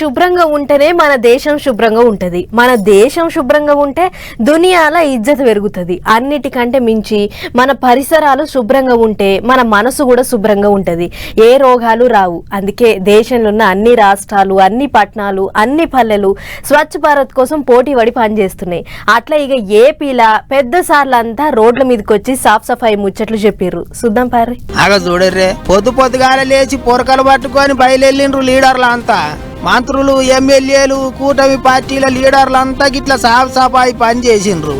శుభ్రంగా ఉంటేనే మన దేశం శుభ్రంగా ఉంటది. మన దేశం శుభ్రంగా ఉంటే దునియాల ఇజ్జత్ పెరుగుతుంది. అన్నిటికంటే మించి మన పరిసరాలు శుభ్రంగా ఉంటే మన మనసు కూడా శుభ్రంగా ఉంటది. ఏ రోగాలు రావు. అందుకే దేశంలో ఉన్న అన్ని రాష్ట్రాలు అన్ని పట్టణాలు అన్ని పల్లెలు స్వచ్ఛ భారత్ కోసం పోటీ పడి పనిచేస్తున్నాయి. అట్లా ఇక ఏపీలా పెద్ద సార్లంతా రోడ్ల మీదకి వచ్చి సాఫ్ సఫాయి ముచ్చట్లు చెప్పారు చూద్దాం పారి ఆగ చూడర్రే. పొద్దు పొద్దుగాల లేచి పొరకలు పట్టుకొని బయలుదేరిండ్రు లీడర్లు అంతా మంత్రులు ఎమ్మెల్యేలు కూటమి పార్టీల లీడర్లంతా గిట్ల సాఫ్ సఫాయి పని చేసిండ్రు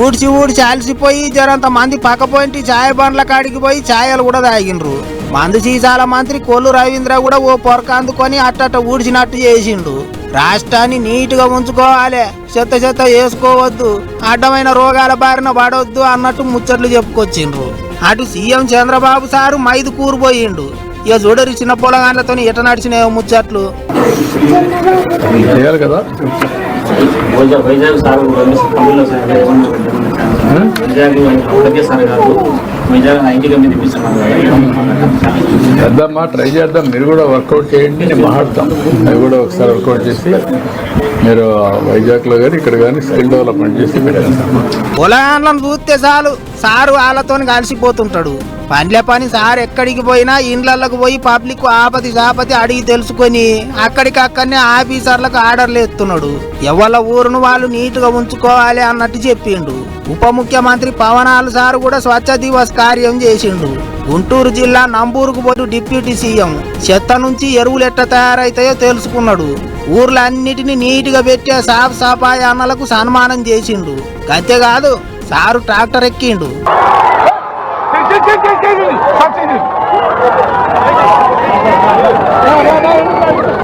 ఊడ్చి ఊడ్చి అలసిపోయి జరంత మంది పక్కపోయింటి ఛాయ బండ్ల కాడికి పోయి ఛాయలు కూడా తాగిండ్రు. మందు సీసాల మంత్రి కొల్లు రవీంద్ర కూడా ఓ పొరక అందుకొని అట్టట ఊడ్చినట్టు చేసిండు రాష్ట్రాన్ని నీట్గా ఉంచుకోవాలి చెత్త చెత్త వేసుకోవద్దు అడ్డమైన రోగాల బారిన పడవద్దు అన్నట్టు ముచ్చట్లు చెప్పుకొచ్చిండ్రు. అటు సీఎం చంద్రబాబు సారు మైదు కూరుపోయిండు ఇక చూడరు చిన్న పొలగాండ్లతో ఎట నడిచినాయో ముచ్చట్లు. కదా? చేద్దామా? ట్రై చేద్దాం. మీరు కూడా వర్కౌట్ చేయండి. నేను మాట్లాడతాం. అవి కూడా ఒకసారి వర్కౌట్ చేసి మీరు వైజాగ్లో కానీ ఇక్కడ కానీ స్కిల్ డెవలప్మెంట్ చేసి పెట్టేస్తాం పొలగాండ్లను చూస్తే చాలు. సారు వాళ్ళతో కలిసిపోతుంటాడు. పనిలే పని సార్ ఎక్కడికి పోయినా ఇండ్లకు పోయి పబ్లిక్ ఆపతి సాపతి అడిగి తెలుసుకొని అక్కడికక్కడనే ఆఫీసర్లకు ఆర్డర్లు ఎత్తున్నాడు. ఎవళ్ళ ఊరును వాళ్ళు నీట్గా ఉంచుకోవాలి అన్నట్టు చెప్పిండు. ఉప ముఖ్యమంత్రి పవనాలు సార్ కూడా స్వచ్ఛ దివస్ కార్యం చేసిండు. గుంటూరు జిల్లా నంబూరుకు పోతూ డిప్యూటీ సీఎం చెత్త నుంచి ఎరువులు ఎట్ట తయారైతాయో తెలుసుకున్నాడు. ఊర్లన్నిటిని నీట్గా పెట్టే సాఫ్ సఫాయి అన్నలకు సన్మానం చేసిండు. అంతేకాదు కాదు సారు ట్రాక్టర్ ఎక్కిండు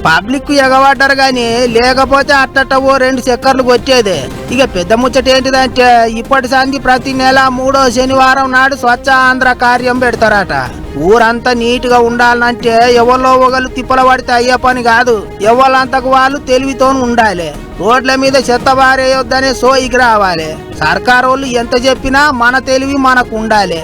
పబ్లిక్ ఎగబడ్డారు గాని లేకపోతే అట్టట్ట ఓ రెండు చక్కర్లు వచ్చేది ఇక పెద్ద ముచ్చట ఏంటిదంటే ఇప్పటి సంధి ప్రతి నెల మూడో శనివారం నాడు స్వచ్ఛ ఆంధ్ర కార్యం పెడతారట. ఊరంతా నీట్గా ఉండాలంటే ఎవరిలో ఒకళ్ళు తిప్పల పడితే అయ్యే పని కాదు. ఎవరంతకు వాళ్ళు తెలివితో ఉండాలి. రోడ్ల మీద చెత్త బారేయొద్దనే సోయికి రావాలి. సర్కారోళ్ళు ఎంత చెప్పినా మన తెలివి మనకు ఉండాలి.